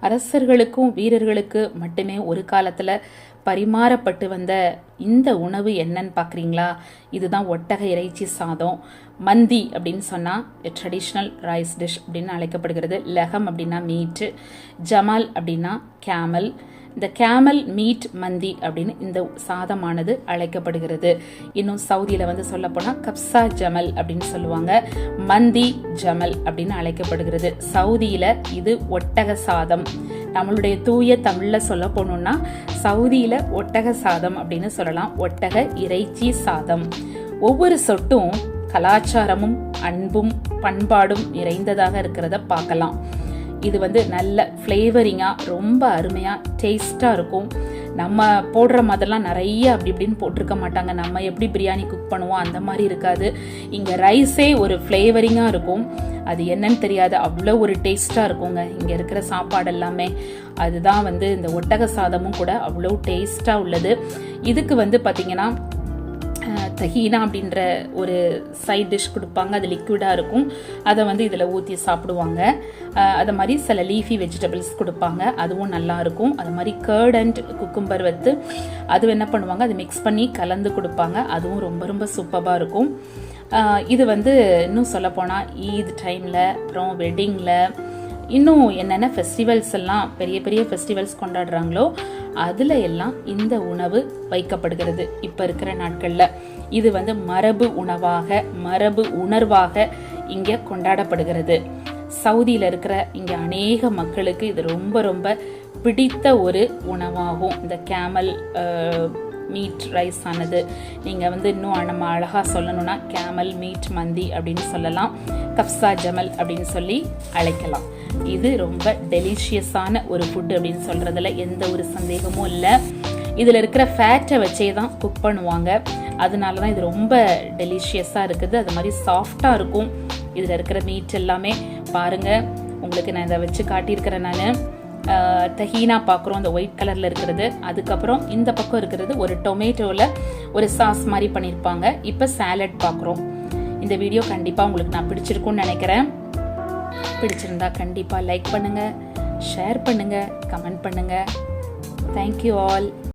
அரசர்களுக்கும் வீரர்களுக்கு மட்டுமே ஒரு காலத்தில் பரிமாறப்பட்டு வந்த இந்த உணவு என்னன்னு பார்க்குறீங்களா இதுதான் ஒட்டக இறைச்சி சாதம். மந்தி அப்படின்னு சொன்னால் ட்ரெடிஷ்னல் ரைஸ் டிஷ் அப்படின்னு அழைக்கப்படுகிறது. லெகம் அப்படின்னா மீட்டு ஜமால் அப்படின்னா கேமல் இந்த கேமல் மீட் மந்தி அப்படின்னு இந்த சாதமானது அழைக்கப்படுகிறது. இன்னும் சவுதியில் வந்து சொல்லப்போனால் கப்சா ஜமல் அப்படின்னு சொல்லுவாங்க. மந்தி ஜமல் அப்படின்னு அழைக்கப்படுகிறது. சவுதியில் இது ஒட்டக சாதம். நம்மளுடைய தூய தமிழில் சொல்ல போனோம்னா சவுதியில் ஒட்டக சாதம் அப்படின்னு சொல்லலாம். ஒட்டக இறைச்சி சாதம். ஒவ்வொரு சொட்டும் கலாச்சாரமும் அன்பும் பண்பாடும் நிறைந்ததாக இருக்கிறத பார்க்கலாம். இது வந்து நல்ல ஃப்ளேவரிங்காக ரொம்ப அருமையாக டேஸ்ட்டாக இருக்கும். நம்ம போடுற மாதிரிலாம் நிறைய அப்படி இப்படின்னு போட்டிருக்க மாட்டாங்க. நம்ம எப்படி பிரியாணி குக் பண்ணுவோம் அந்த மாதிரி இருக்காது. இங்கே ரைஸே ஒரு ஃப்ளேவரிங்காக இருக்கும். அது என்னன்னு தெரியாது. அவ்வளோ ஒரு டேஸ்ட்டாக இருக்குங்க. இங்கே இருக்கிற சாப்பாடு எல்லாமே. அதுதான் வந்து இந்த ஒட்டக சாதமும் கூட அவ்வளோ டேஸ்ட்டாக உள்ளது. இதுக்கு வந்து பார்த்திங்கன்னா தஹீனா அப்படின்ற ஒரு சைட் டிஷ் கொடுப்பாங்க. அது லிக்விடாக இருக்கும். அதை வந்து இதில் ஊற்றி சாப்பிடுவாங்க. அது மாதிரி சில லீஃபி வெஜிடபிள்ஸ் கொடுப்பாங்க. அதுவும் நல்லாயிருக்கும் அது மாதிரி கேர்ட் அண்ட் குக்கும்பர் வந்து அது என்ன பண்ணுவாங்க? அது மிக்ஸ் பண்ணி கலந்து கொடுப்பாங்க. அதுவும் ரொம்ப ரொம்ப சூப்பராக இருக்கும். இது வந்து இன்னும் சொல்லப்போனால் ஈத் டைமில் அப்புறம் வெட்டிங்கில் இன்னும் என்னென்ன ஃபெஸ்டிவல்ஸ் எல்லாம் பெரிய பெரிய ஃபெஸ்டிவல்ஸ் கொண்டாடுறாங்களோ அதில் எல்லாம் இந்த உணவு வைக்கப்படுகிறது. இப்போ இருக்கிற நாட்களில். இது வந்து மரபு உணவாக மரபு உணர்வாக இங்கே கொண்டாடப்படுகிறது. சவுதியில் இருக்கிற இங்கே அநேக மக்களுக்கு இது ரொம்ப ரொம்ப பிடித்த ஒரு உணவாகும். இந்த கேமல் மீட் ரைஸ் ஆனது. நீங்கள் வந்து இன்னும் நம்ம அழகாக சொல்லணும்னா கேமல் மீட் மந்தி அப்படின்னு சொல்லலாம். கப்சா ஜமல் அப்படின்னு சொல்லி அழைக்கலாம். இது ரொம்ப டெலிஷியஸான ஒரு ஃபுட் அப்படின்னு சொல்கிறதுல எந்த ஒரு சந்தேகமும் இல்லை. இதில் இருக்கிற ஃபேட்டை வச்சே தான் குக் பண்ணுவாங்க. அதனால தான் இது ரொம்ப டெலிஷியஸாக இருக்குது. அது மாதிரி சாஃப்டாக இருக்கும். இதில் இருக்கிற மீட் எல்லாமே. பாருங்கள் உங்களுக்கு நான் இதை வச்சு காட்டியிருக்கிறேன் நான். தஹீனா பார்க்குறோம் அந்த ஒயிட் கலரில் இருக்கிறது. அதுக்கப்புறம் இந்த பக்கம் இருக்கிறது ஒரு டொமேட்டோவில் ஒரு சாஸ் மாதிரி பண்ணியிருப்பாங்க. இப்போ சாலட் பார்க்குறோம். இந்த வீடியோ கண்டிப்பாக உங்களுக்கு நான் பிடிச்சிருக்கும்னு நினைக்கிறேன். பிடிச்சிருந்தா கண்டிப்பாக லைக் பண்ணுங்கள் ஷேர் பண்ணுங்கள் கமெண்ட் பண்ணுங்கள் தேங்க்யூ ஆல்